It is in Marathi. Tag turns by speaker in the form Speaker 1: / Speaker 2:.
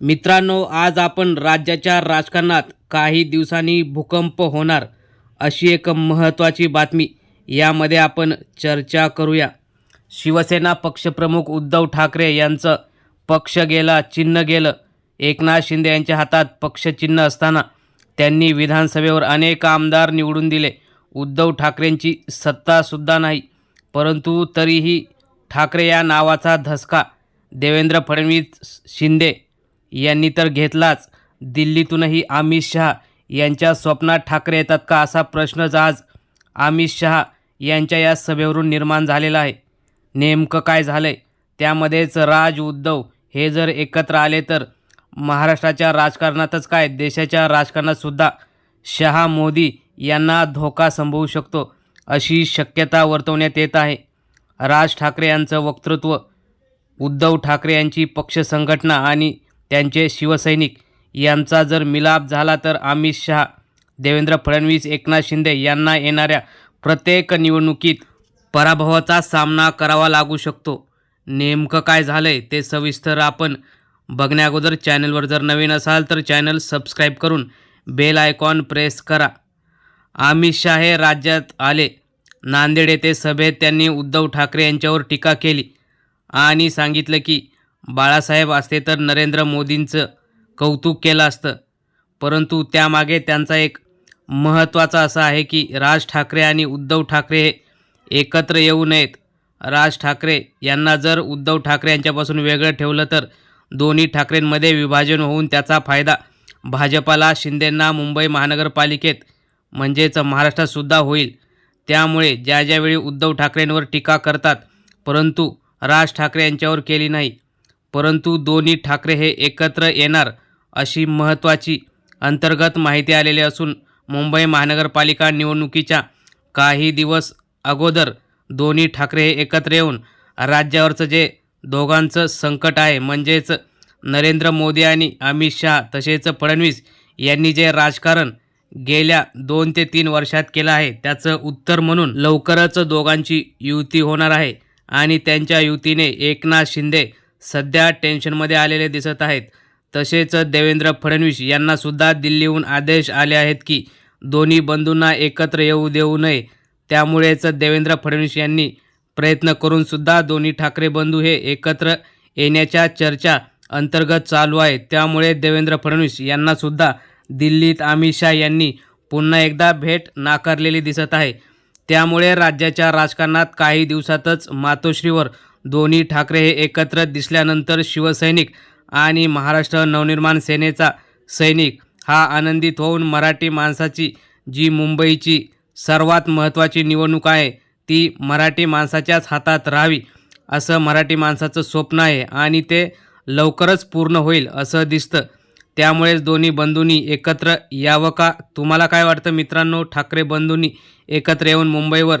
Speaker 1: मित्रांनो आज आपण राज्याच्या राजकारणात काही दिवसांनी भूकंप होणार अशी एक महत्त्वाची बातमी यामध्ये आपण चर्चा करूया. शिवसेना पक्षप्रमुख उद्धव ठाकरे यांचं पक्ष गेला चिन्ह गेलं. एकनाथ शिंदे यांच्या हातात पक्षचिन्ह असताना त्यांनी विधानसभेवर अनेक आमदार निवडून दिले. उद्धव ठाकरेंची सत्तासुद्धा नाही परंतु तरीही ठाकरे या नावाचा धसका देवेंद्र फडणवीस शिंदे यांनी तर घेतलाच. दिल्लीतूनही अमित शहा यांच्या स्वप्नात ठाकरे येतात का असा प्रश्नच आज अमित शहा यांच्या या सभेवरून निर्माण झालेला आहे. नेमकं काय झालं आहे त्यामध्येच राज उद्धव हे जर एकत्र आले तर महाराष्ट्राच्या राजकारणातच काय? देशाच्या राजकारणातसुद्धा शहा मोदी यांना धोका संभवू शकतो अशी शक्यता वर्तवण्यात येत आहे. राज ठाकरे यांचं वक्तृत्व उद्धव ठाकरे यांची पक्ष संघटना आणि त्यांचे शिवसैनिक. यांचा जर मिलाप झाला तर अमित शहा देवेंद्र फडणवीस एकनाथ शिंदे यांना येणाऱ्या प्रत्येक निवडणुकीत पराभवाचा सामना करावा लागू शकतो. नेमकं काय झालं आहे ते सविस्तर आपण बघण्याअगोदर चॅनलवर जर नवीन असाल तर चॅनल सबस्क्राईब करून बेल आयकॉन प्रेस करा. अमित शहा हे राज्यात आले. नांदेड येथे सभेत त्यांनी उद्धव ठाकरे यांच्यावर टीका केली आणि सांगितलं की बाळासाहेब असते तर नरेंद्र मोदींचं कौतुक केलं असतं. परंतु त्यामागे त्यांचा एक महत्त्वाचा असा आहे की राज ठाकरे आणि उद्धव ठाकरे हे एकत्र येऊ नयेत. राज ठाकरे यांना जर उद्धव ठाकरे यांच्यापासून वेगळं ठेवलं तर दोन्ही ठाकरेंमध्ये विभाजन होऊन त्याचा फायदा भाजपाला शिंदेंना मुंबई महानगरपालिकेत म्हणजेच महाराष्ट्रातसुद्धा होईल. त्यामुळे ज्या ज्यावेळी उद्धव ठाकरेंवर टीका करतात परंतु राज ठाकरे यांच्यावर केली नाही. परंतु दोन्ही ठाकरे हे एकत्र येणार अशी महत्त्वाची अंतर्गत माहिती आलेली असून मुंबई महानगरपालिका निवडणुकीच्या काही दिवस अगोदर दोन्ही ठाकरे हे एकत्र येऊन राज्यावरचं जे दोघांचं संकट आहे म्हणजेच नरेंद्र मोदी आणि अमित शहा तसेच फडणवीस यांनी जे राजकारण गेल्या दोन ते तीन वर्षात केलं आहे त्याचं उत्तर म्हणून लवकरच दोघांची युती होणार आहे आणि त्यांच्या युतीने एकनाथ शिंदे सध्या टेन्शनमध्ये आलेले दिसत आहेत. तसेच देवेंद्र फडणवीस यांनासुद्धा दिल्लीहून आदेश आले आहेत की दोन्ही बंधूंना एकत्र येऊ देऊ नये. त्यामुळेच देवेंद्र फडणवीस यांनी प्रयत्न करूनसुद्धा दोन्ही ठाकरे बंधू हे एकत्र येण्याच्या चर्चा अंतर्गत चालू आहे. त्यामुळे देवेंद्र फडणवीस यांनासुद्धा दिल्लीत अमित शाह यांनी पुन्हा एकदा भेट नाकारलेली दिसत आहे. त्यामुळे राज्याच्या राजकारणात काही दिवसातच मातोश्रीवर दोन्ही ठाकरे हे एकत्र दिसल्यानंतर शिवसैनिक आणि महाराष्ट्र नवनिर्माण सेनेचा सैनिक. हा आनंदित होऊन मराठी माणसाची जी मुंबईची सर्वात महत्त्वाची निवडणूक आहे ती मराठी माणसाच्याच हातात राहावी असं मराठी माणसाचं स्वप्न आहे आणि ते लवकरच पूर्ण होईल असं दिसतं. त्यामुळेच दोन्ही बंधूंनी एकत्र यावं का? तुम्हाला काय वाटतं मित्रांनो? ठाकरे बंधूंनी एकत्र येऊन मुंबईवर